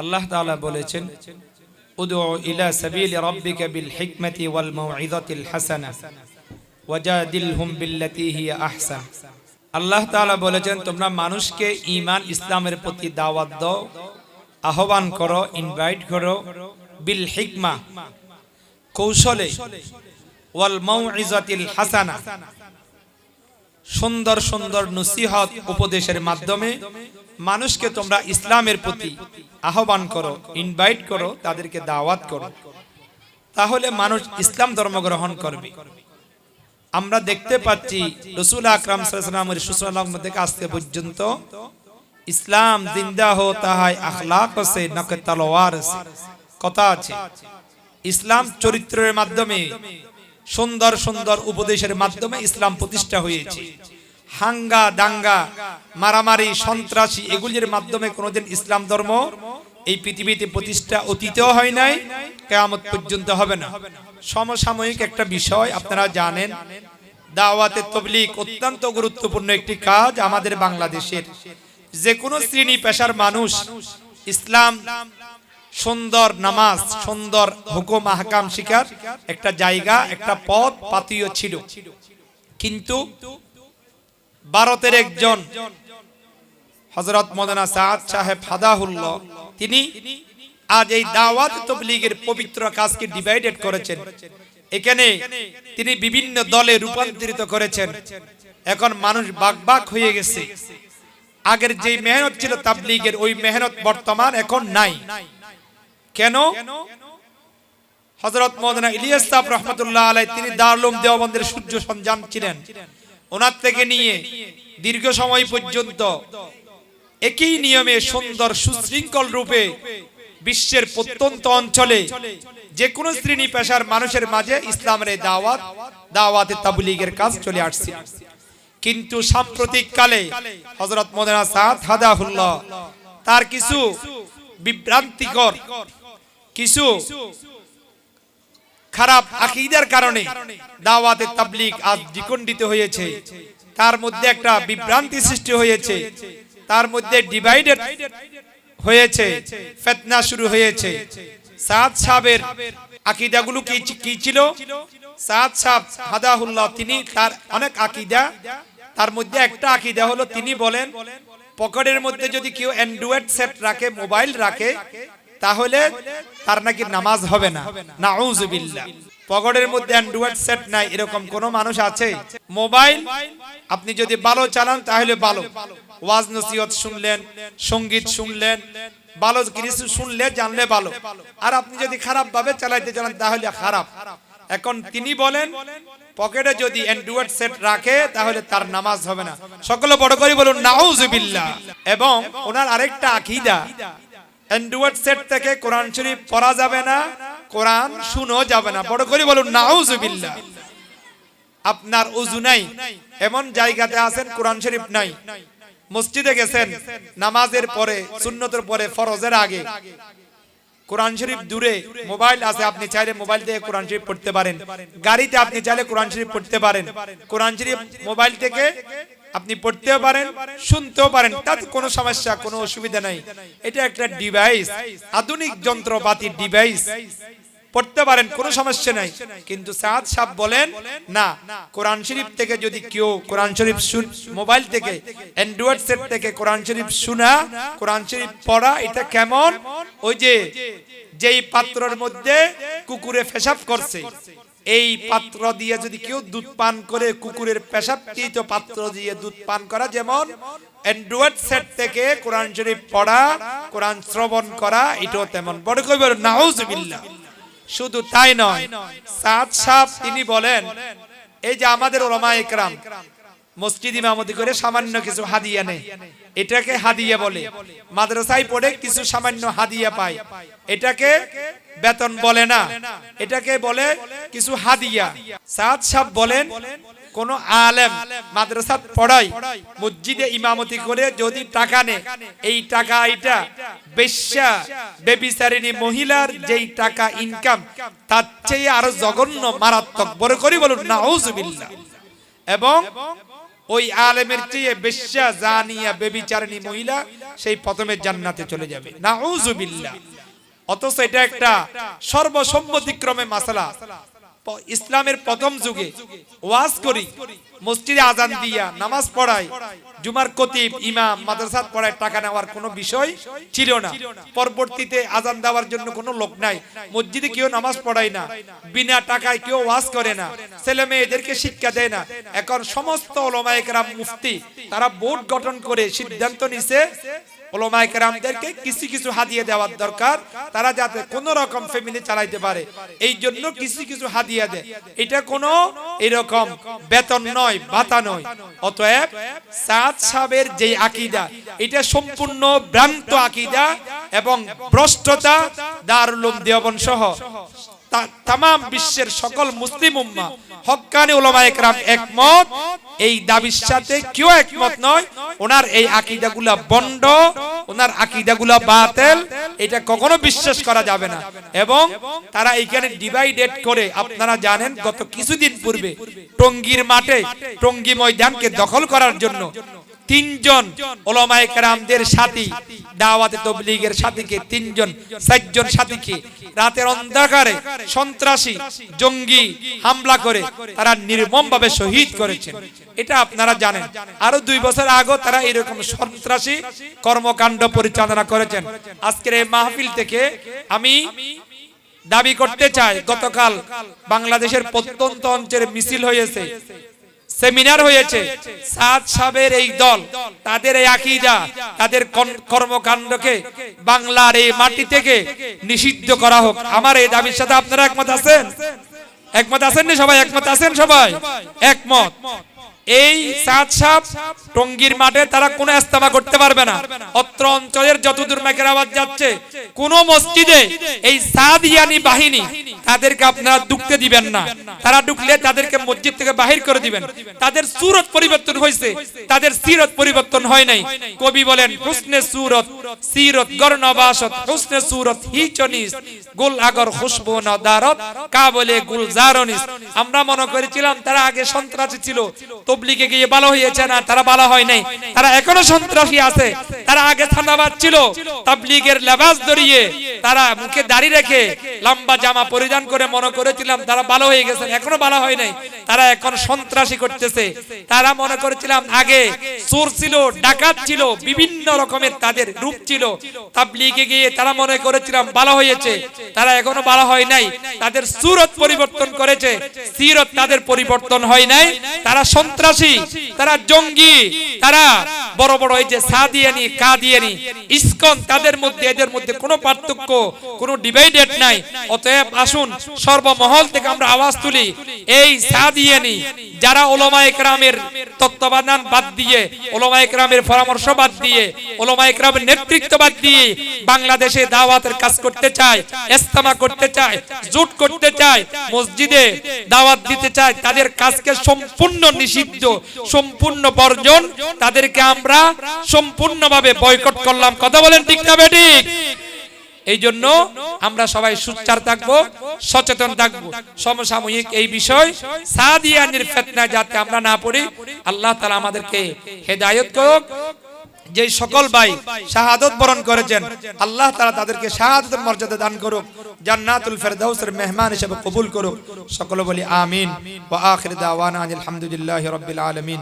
আল্লাহ তাআলা বলেছেন উদু ইলা সাবিলি রাব্বিকা বিল হিকমাতি ওয়াল মাউইযাতিল হাসানা ওয়াজাদিলহুম বিল্লাতি হিয়া আহসান। আল্লাহ তাআলা বলেছেন, তোমরা মানুষকে ঈমান ইসলামের প্রতি দাওয়াত দাও, আহ্বান করো, ইনভাইট করো, বিল হিকমা, কৌশলে ওয়াল মাউইযাতিল হাসানা সুন্দর সুন্দর নসিহত উপদেশের মাধ্যমে মানুষকে তোমরা ইসলামের প্রতি আহ্বান করো ইনভাইট করো, তাদেরকে দাওয়াত করো। তাহলে মানুষ ইসলাম ধর্ম গ্রহণ করবে। আমরা দেখতে পাচ্ছি রসুল আকরাম সাল্লামের সুসালাম থেকে আসতে পর্যন্ত ইসলাম জিন্দা হো তাহাই আখলাক আছে নকে তলোয়ার আছে কথা আছে। ইসলাম চরিত্রের মাধ্যমে সুন্দর সুন্দর উপদেশের মাধ্যমে ইসলাম প্রতিষ্ঠা হয়েছে। হাঙ্গা, দাঙ্গা, মারামারি, সন্ত্রাসী এগুলির মাধ্যমে কোনোদিন ইসলাম ধর্ম এই পৃথিবীতে প্রতিষ্ঠা অতীতেও হয় নাই, কেয়ামত পর্যন্ত হবে না। সমসাময়িক একটা বিষয় আপনারা জানেন, দাওয়াতে তবলিক অত্যন্ত গুরুত্বপূর্ণ একটি কাজ আমাদের বাংলাদেশের। যে কোনো শ্রেণি পেশার মানুষ ইসলাম সুন্দর নামাজ, সুন্দর হুকুম, আহকাম শিকার একটা জায়গা, একটা পথ পাতীয় ছিল। কিন্তু ভারতের একজন হজরত মদনা সাদ সাহেব হাদাহুল্লাহ, তিনি আজ এই দাওয়াত তবলিগের পবিত্র কাজকে ডিভাইডেড করেছেন। এখানে তিনি বিভিন্ন দলে রূপান্তরিত করেছেন। এখন মানুষ বাক হয়ে গেছে। আগের যে মেহনত ছিল তাবলিগের, ওই মেহনত বর্তমান এখন নাই। কেন? হজরত মদনা ইলিয়াস সাহেব রহমতুল্লাহ আলাই তিনি দারুম দেওবন্দের সূর্য সঞ্জান ছিলেন। ওনার থেকে নিয়ে দীর্ঘ সময় পর্যন্ত একই নিয়মে সুন্দর সুশৃঙ্খল রূপে বিশ্বের প্রত্যন্ত অঞ্চলে যে কোনো শ্রেণি পেশার মানুষের মাঝে ইসলামের দাওয়াত, দাওয়াতে তাবলিগের কাজ চলে আসছে কিন্তু সাম্প্রতিক কালে হজরত মদনা সাদ হাদাহুল্লাহ তার কিছু বিভ্রান্তিকর কিছু খারাপ আকিদার কারণে দাওয়াতে তাবলিগ আজ দ্বিখণ্ডিত হয়েছে। তার মধ্যে একটা বিভ্রান্তি সৃষ্টি হয়েছে। তার মধ্যে ডিভাইডেড হয়েছে। ফেতনা শুরু হয়েছে। সাদ সাহেবের আকিদাগুলো কি কি ছিল? সাদ সাহেব হাদাহুল্লাহ, তিনি তার অনেক আকিদা। তার মধ্যে একটা আকিদা হলো, তিনি বলেন, পকেটের মধ্যে যদি কেউ অ্যান্ড্রয়েড সেট রাখে, মোবাইল রাখে তাহলে তার নাকি নামাজ হবে না। নাউজুবিল্লাহ পকেটের মধ্যে অ্যান্ড্রয়েড সেট নাই, এরকম কোন মানুষ আছে? মোবাইল, আপনি যদি ভালো চালান তাহলে ভালো ওয়াজ নসিহত শুনলেন, সংগীত শুনলেন ভালো কিছু শুনলে জানলে ভালো আর আপনি যদি খারাপ ভাবে চালাইতে চালান তাহলে খারাপ। এখন তিনি বলেন, পকেটে যদি অ্যান্ড্রয়েড সেট রাখে তাহলে তার নামাজ হবে না। সকলে বড় করে বলুন নাউজুবিল্লাহ এবং ওনার আরেকটা আকিদা অ্যান্ড্রয়েড সেট থেকে কোরআন শরীফ পড়া যাবে না, কোরআন শুনো যাবে না। বড় করে বলুন নাউজুবিল্লাহ আপনার উজু নাই, এমন জায়গাতে আছেন, কোরআন শরীফ নাই। মসজিদে গেছেন, নামাজের পরে, সুন্নতের পরে, ফরজের আগে। কোরআন শরীফ দূরে, মোবাইল আছে, আপনি চাইলে মোবাইল থেকে কোরআন শরীফ পড়তে পারেন। গাড়িতে আপনি চাইলে কোরআন শরীফ পড়তে পারেন। কোরআন শরীফ মোবাইল থেকে আপনি পড়তেও পারেন, শুনতেও পারেন, তাতে কোনো সমস্যা, কোনো অসুবিধা নাই। এটা একটা ডিভাইস আধুনিক যন্ত্রপাতি ডিভাইস পড়তে পারেন, কোনো সমস্যা নাই। কিন্তু সাদ সাহেব বলেন, না, কোরআন শরীফ থেকে যদি কেউ, কোরআন শরীফ মোবাইল থেকে অ্যান্ড্রয়েড সেট থেকে কোরআন শরীফ শোনা, কোরআন শরীফ পড়া, এটা কেমন? ওই যে, যেই পাত্রর মধ্যে কুকুরে পেশাব করছে। এই পাত্র দিয়ে যদি কেউ দুধ পান করে, কুকুরের পেশাবকৃত পাত্র দিয়ে দুধ পান করা, যেমন অ্যান্ড্রয়েড সেট থেকে কোরআন শরীফ পড়া, কোরআন শ্রবণ করা, এটাও তেমন। বড় কইবার নাউজুবিল্লাহ। শুধু তাই নয়, সাদ সাহ তিনি বলেন, এই যে আমাদের ওলামা একরাম মসজিদ ইমামতি করে সামান্য কিছু হাদিয়া নেই এটাকে হাদিয়া বলে। মাদ্রাসায় পড়ে কিছু সামান্য হাদিয়া পায়। এটাকে বেতন বলে না। এটাকে বলে কিছু হাদিয়া। সাদ সাহ বলেন, কোন আলেম মাদ্রাসা পড়াই মসজিদে ইমামতি করে যদি টাকা নে এই টাকা এটা বেশ্যা বেবিচারিণী মহিলার যেই টাকা ইনকাম তার চেয়ে আরও জঘন্য মারাত্মক। বড় করি বলুন, নাউজুবিল্লাহ। এবং ওই আলেমের চেয়ে বেশ্যা জানিয়া বেবিচারণী মহিলা সেই প্রথমে জান্নাতে চলে যাবে। না অথচ এটা একটা সর্বসম্মতিক্রমে মাসালা। ইসলামের প্রথম যুগে ওয়াজ করি, মসজিদে আজান দিয়া নামাজ পড়াই, জুমার কতিব ইমাম, মাদ্রাসাত পড়ায় টাকা নেওয়ার কোনো বিষয় ছিল না। পরবর্তীতে আজান দেওয়ার জন্য কোনো লোক নাই। মসজিদে কেউ নামাজ পড়ায় না, বিনা টাকায় কেউ ওয়াজ করে না, ছেলে মেয়েদেরকে শিক্ষা দেয় না। এখন সমস্ত ওলামায়েকরাম মুফতি, তারা বোর্ড গঠন করে সিদ্ধান্ত নিছে ওলামায়ে কেরামদেরকে কিছু কিছু হাদিয়া দেওয়ার দরকার। তারা যাতে কোন রকম ফ্যামিলি চালাইতে পারে। এই জন্য কিছু কিছু হাদিয়া দেয়। এটা কোনো এরকম বেতন নয়, ভাতা নয়। অতএব সাদ সাহেবের যে আকীদা, এটা সম্পূর্ণ ভ্রান্ত আকীদা এবং ভ্রষ্টতা, দারুল উলুম দেওবন সহ। তাম বিশ্বের সকল মুসলিম উম্মা, হক্কানি ওলামা একরাম একমত। এই দাবির সাথে কেউ একমত নয়, ওনার এই আকিদাগুলা বন্ড, ওনার আকিদাগুলা বাতেল, এটা কখনো বিশ্বাস করা যাবে না। এবং তারা এইখানে ডিভাইডেড করে, আপনারা জানেন গত কিছুদিন পূর্বে টঙ্গীর মাঠে, টঙ্গী ময়দানকে দখল করার জন্য তিনজন ওলামায়ে কেরামদের সাথী দাওয়াতে তবলিগের সাথীকে তিনজন, চারজন সাথীকে রাতের অন্ধকারে সন্ত্রাসী, জঙ্গি হামলা করে তারা নির্মম ভাবে শহীদ করেছেন এটা আপনারা জানেন। আরও দুই বছর আগে তারা এরকম সন্ত্রাসী কর্মকাণ্ড পরিচালনা করেছেন। আজকের এই মাহফিল থেকে আমি দাবি করতে চাই, গতকাল বাংলাদেশের প্রত্যন্ত অঞ্চলে মিছিল হয়েছে। সেমিনার হয়েছে। সাদ সাহেবের এই দল, তাদের এই আকিদা, তাদের কর্মকাণ্ডকে বাংলার এই মাটি থেকে নিষিদ্ধ করা হোক। আমার এই দাবির সাথে আপনারা একমত আছেন? একমত আছেন নি সবাই? একমত আছেন সবাই? একমত। এই সাদ সাহেব টঙ্গীর মাঠে তারা কোনো ইস্তেমা করতে পারবে না। অত্র অঞ্চলের যতদূর মেকের আওয়াজ যাচ্ছে, কোন মসজিদে এই সাদিয়ানি বাহিনী তাদেরকে আপনারা ঢুকতে দিবেন না। তারা ঢুকলে তাদেরকে মসজিদ থেকে বাহির করে দিবেন। তাদের সুরত পরিবর্তন হয়েছে। তাদের সিরত পরিবর্তন হয় নাই। কবি বলেন, হুসনে সুরত, সিরত গর্ণবাসত হুসনে সুরত হিচনিস, গুল আগর খুশবু নদারত কা বলে গুল জারনিস। আমরা মনে করেছিলাম, তারা আগে সন্ত্রাসী ছিল। তবলিগে গিয়ে ভালো হয়েছে না, তারা ভালো হয় নাই। তারা এখনও সন্ত্রাসী আছে। তারা আগে থানাবাদ ছিল। তাবলিগের লেবাস ধরিয়ে তারা মুখে দাড়ি রেখে লম্বা জামা পরিধান করে মনে করেছিলাম তারা ভালো হয়ে গেছেন এখনও ভালো হয় নাই। তারা এখন সন্ত্রাসী করতেছে। তারা মনে করেছিলাম আগে চোর ছিল, ডাকাত ছিল, বিভিন্ন রকমের তাদের রূপ ছিল। তাবলিগে গিয়ে তারা মনে করেছিলাম ভালো হয়েছে। তারা এখনও ভালো হয় নাই। তাদের সুরত পরিবর্তন করেছে। সিরত তাদের পরিবর্তন হয় নাই। তারা সন্ত্রাসী, তারা জঙ্গি, তারা বড় বড় এই যে সাদিয়ানি, কাদিয়ানি, ইসকন, তাদের মধ্যে, এদের মধ্যে কোনো পার্থক্য, কোনো ডিভাইডেড নাই। অতএব আসুন, সর্বমহল থেকে আমরা আওয়াজ তুলি। এই সাদিয়ানি যারা ওলামা একরামের তত্ত্বাবধান বাদ দিয়ে ওলামা একরামের পরামর্শ বাদ দিয়ে ওলামা একরামের নেতৃত্ব বাদ দিয়ে বাংলাদেশে দাওয়াতের কাজ করতে চায় ইস্তেমা করতে চায়, জোট করতে চায়, মসজিদে দাওয়াত দিতে চায়, তাদের কাজকে সম্পূর্ণ নিষিদ্ধ, সম্পূর্ণ বর্জন তাদেরকে আমরা সম্পূর্ণভাবে বয়কট করলাম। কথা বলেন ঠিক না বেঠিক এই জন্য আমরা সবাই সুচার থাকব, সচেতন থাকব। সমসাময়িক এই বিষয়, সাদিয়ানির ফেতনা যাতে আমরা না পড়ি, আল্লাহ তালা আমাদেরকে হেদায়ত করুক। যে সকল ভাই শাহাদত বরণ করেছেন, আল্লাহ তারা তাদেরকে শাহাদতের মর্যাদা দান করুক, জান্নাতুল ফেরদাউসের মেহমান হিসেবে কবুল করুক। সকলে বলি আমিন। ওয়া আখির দাওয়ানা আলহামদুলিল্লাহি রাব্বিল আলামিন।